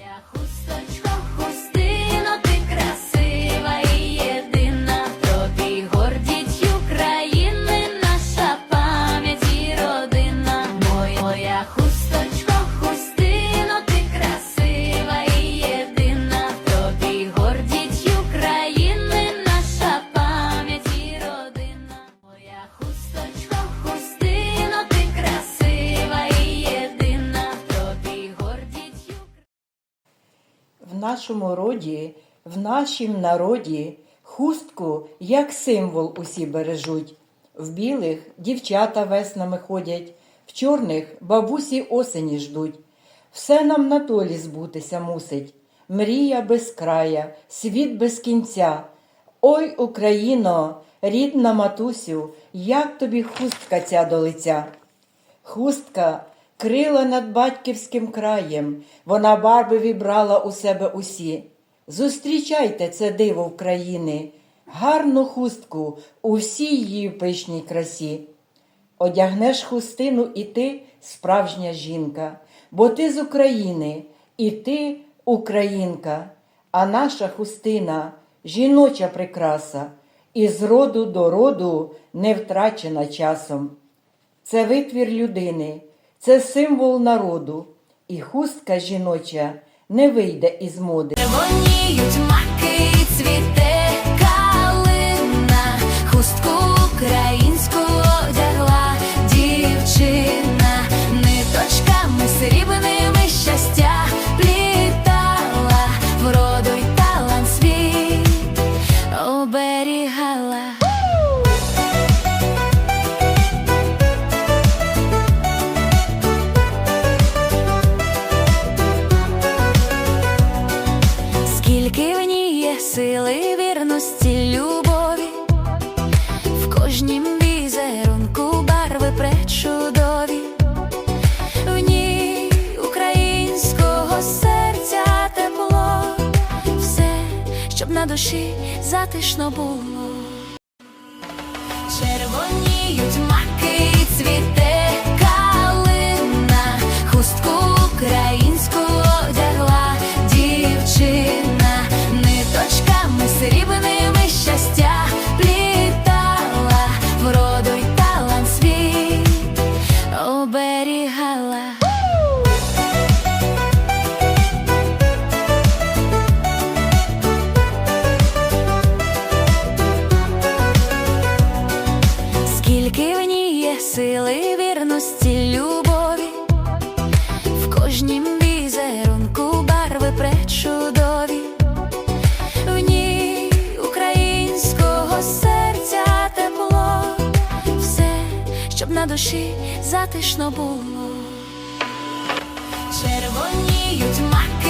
Моя хусточко, Нашому роді, в нашім народі хустку як символ усі бережуть. В білих дівчата веснами ходять, в чорних бабусі осені ждуть. Все нам на толі збутися мусить. Мрія без края, світ без кінця. Ой, Україно, рідна матусю, як тобі хустка ця до лиця. Хустка крила над батьківським краєм, вона барви вібрала у себе усі. Зустрічайте це диво України, гарну хустку у всій її пишній красі. Одягнеш хустину і ти справжня жінка, бо ти з України, і ти українка, а наша хустина жіноча прикраса, і з роду до роду не втрачена часом. Це витвір людини, це символ народу, і хустка жіноча не вийде із моди. Червоніють сили, вірності, любові, в кожнім візерунку барви пречудові, в ній українського серця тепло, все, щоб на душі затишно було. На душі затишно було. Червоніють цвіте